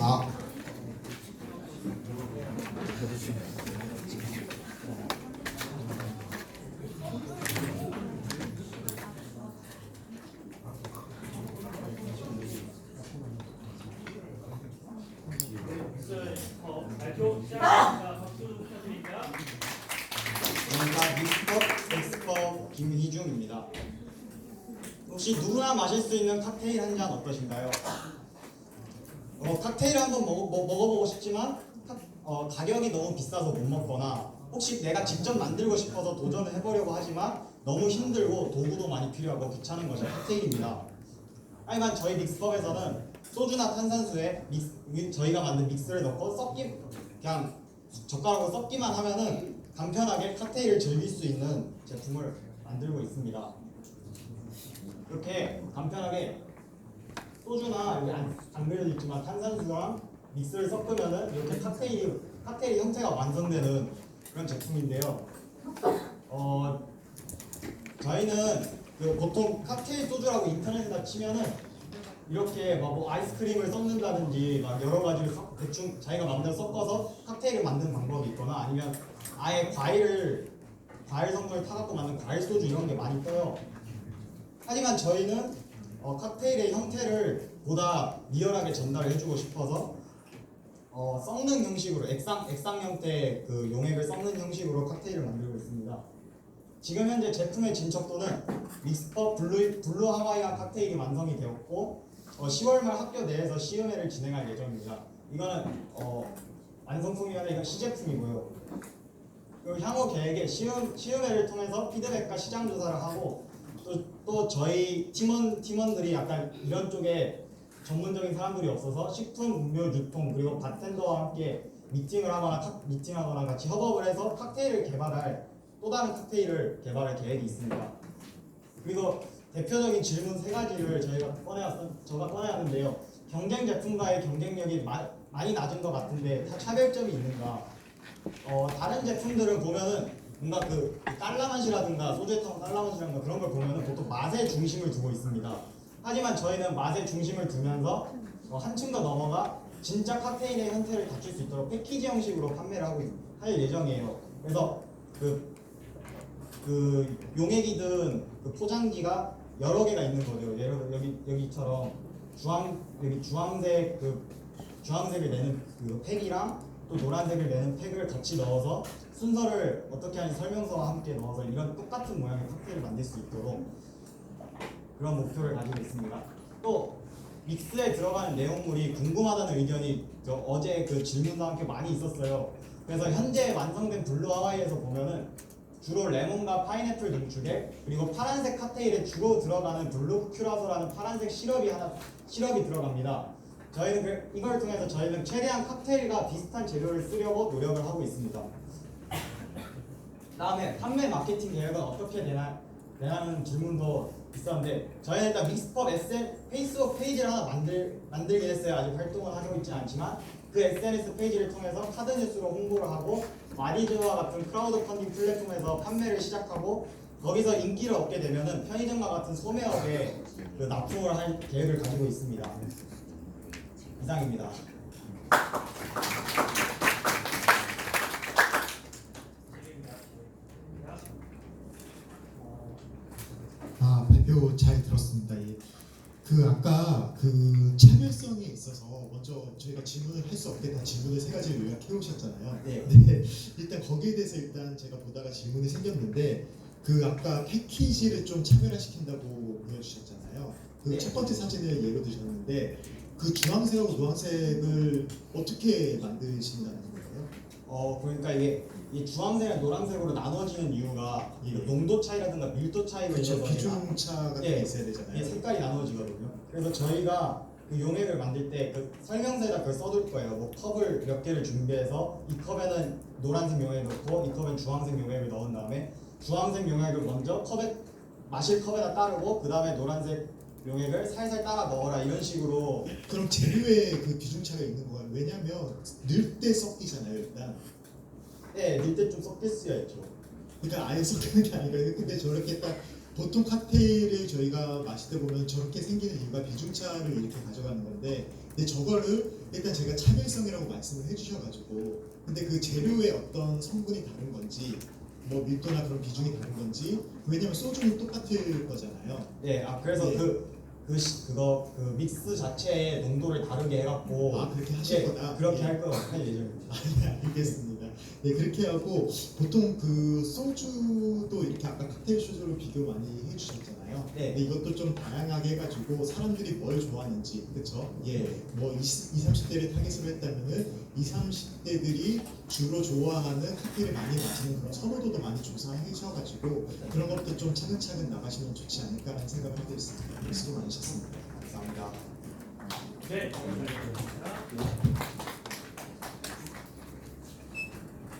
아. 엑스컵 김희중입니다. 혹시 누구나 마실 수 있는 칵테일 한 잔 어떠신가요? 어, 칵테일을 한번 먹어, 먹- 먹어보고 싶지만 카- 어, 가격이 너무 비싸서 못 먹거나 혹시 내가 직접 만들고 싶어서 도전을 해보려고 하지만 너무 힘들고 도구도 많이 필요하고 귀찮은 것이 칵테일입니다. 하지만 저희 믹스법에서는 소주나 탄산수에 믹스, 미- 저희가 만든 믹스를 넣고 섞기 그냥 젓가락으로 섞기만 하면은 간편하게 칵테일을 즐길 수 있는 제품을 만들고 있습니다. 이렇게 간편하게 소주나 여기 안, 안 그려져 있지만 탄산수랑 믹스를 섞으면은 이렇게 칵테일이 칵테일 형태가 완성되는 그런 제품인데요. 어 저희는 그 보통 칵테일 소주라고 인터넷에다 치면은 이렇게 막 뭐 아이스크림을 섞는다든지 막 여러 가지를 섞, 대충 자기가 마음대로 섞어서 칵테일을 만드는 방법이 있거나 아니면 아예 과일을 과일 성분을 타갖고 만든 과일 소주 이런 게 많이 떠요. 하지만 저희는 어, 칵테일의 형태를 보다 리얼하게 전달을 해주고 싶어서 어, 섞는 형식으로 액상 액상 형태 그 용액을 섞는 형식으로 칵테일을 만들고 있습니다. 지금 현재 제품의 진척도는 믹스퍼 블루, 블루 하와이안 칵테일이 완성이 되었고 어, 10월 말 학교 내에서 시음회를 진행할 예정입니다. 이거는 어, 완성품이 아니라 이건 시제품이고요. 그리고 향후 계획에 시음, 시음회를 통해서 피드백과 시장 조사를 하고 또, 또 저희 팀원, 팀원들이 약간 이런 쪽에 전문적인 사람들이 없어서 식품, 음료, 유통 그리고 바텐더와 함께 미팅을 하거나 칵- 미팅하거나 같이 협업을 해서 칵테일을 개발할 또 다른 칵테일을 개발할 계획이 있습니다. 그리고 대표적인 질문 세 가지를 저희가 꺼내왔 저가 꺼내왔는데요. 경쟁 제품과의 경쟁력이 마- 많이 낮은 것 같은데 다 차별점이 있는가? 어, 다른 제품들을 보면은 뭔가 그 깔라맛이라든가 소주에 타는 깔라맛이라든가 그런 걸 보면은 보통 맛에 중심을 두고 있습니다. 하지만 저희는 맛에 중심을 두면서 어, 한층 더 넘어가 진짜 칵테일의 형태를 갖출 수 있도록 패키지 형식으로 판매를 하고 있- 할 예정이에요. 그래서 그, 그 용액이든 그 포장지가 여러 개가 있는 거죠. 예를 여기 여기처럼 주황 여기 주황색 그 주황색을 내는 그 팩이랑 또 노란색을 내는 팩을 같이 넣어서 순서를 어떻게 하는지 설명서와 함께 넣어서 이런 똑같은 모양의 칵테일을 만들 수 있도록 그런 목표를 가지고 있습니다. 또 믹스에 들어가는 내용물이 궁금하다는 의견이 저 어제 그 질문과 함께 많이 있었어요. 그래서 현재 완성된 블루 하와이에서 보면은 주로 레몬과 파인애플 농축에 그리고 파란색 칵테일에 주로 들어가는 블루 큐라소라는 파란색 시럽이 하나 시럽이 들어갑니다. 저희는 그- 이걸 통해서 저희는 최대한 칵테일과 비슷한 재료를 쓰려고 노력을 하고 있습니다. 다음에 판매 마케팅 계획은 어떻게 되나 되냐는 질문도 있었는데 저희는 일단 믹스법 SN 페이스북 페이지를 하나 만들 만들긴 했어요. 아직 활동을 하고 있지 않지만 그 SNS 페이지를 통해서 카드 뉴스로 홍보를 하고 마리즈와 같은 크라우드 펀딩 플랫폼에서 판매를 시작하고 거기서 인기를 얻게 되면은 편의점과 같은 소매업에 그 납품을 할 계획을 가지고 있습니다. 이상입니다. 아 발표 잘 들었습니다. 예. 그 아까 그 차별성에 있어서 먼저 저희가 질문을 할 수 없게 다 질문을 세 가지를 요약해 오셨잖아요. 네. 네. 일단 거기에 대해서 일단 제가 보다가 질문이 생겼는데 그 아까 패키지를 좀 차별화시킨다고 보여주셨잖아요. 그 네. 첫 번째 사진을 예로 드셨는데 그 주황색하고 노란색을 어떻게 만드신다는 거예요? 어 그러니까 이게 이 주황색이랑 노란색으로 나눠지는 이유가 이 예. 농도 차이라든가 밀도 차이로 그렇죠. 인해서 비중차 같은 게 예. 있어야 되잖아요. 색깔이 나눠지거든요. 그래서 저희가 그 용액을 만들 때 그 설명서에다 그걸 써둘 거예요. 뭐 컵을 몇 개를 준비해서 이 컵에는 노란색 용액을 넣고 이 컵엔 주황색 용액을 넣은 다음에 주황색 용액을 먼저 컵에 마실 컵에다 따르고 그 다음에 노란색 용액을 살살 따라 넣어라 이런 식으로 그럼 재료에 그 비중 차가 있는 거예요. 왜냐면 넣을 때 섞이잖아요, 일단. 네, 밀때 좀 섞일 수가 있죠. 그러니까 아예 섞이는 게 아니라 근데 저렇게 딱 보통 칵테일을 저희가 마실 때 보면 저렇게 생기는 이유가 비중차를 이렇게 가져가는 건데 근데 저거를 일단 제가 차별성이라고 말씀을 해주셔가지고 근데 그 재료의 어떤 성분이 다른 건지 뭐 밀도나 그런 비중이 다른 건지 왜냐면 소주는 똑같을 거잖아요. 네, 아 그래서 예. 그, 그 시- 그거 그 믹스 자체의 농도를 다르게 해갖고 아 그렇게 하실 예, 거다. 그렇게 예. 할거할 예정입니다. 아, 네, 알겠습니다. 네 그렇게 하고 보통 그 소주도 이렇게 아까 칵테일 소주로 비교 많이 해주셨잖아요. 네. 근데 이것도 좀 다양하게 해가지고 사람들이 뭘 좋아하는지 그렇죠? 예, 뭐 20, 20, 30대를 타겟으로 했다면은 20, 30대들이 주로 좋아하는 칵테일을 많이 마시는 그런 선호도도 많이 조사해 주셔가지고 그런 것도 좀 차근차근 나가시면 좋지 않을까라는 생각을 하고 있습니다. 수고 많으셨습니다. 감사합니다. 네, 감사합니다.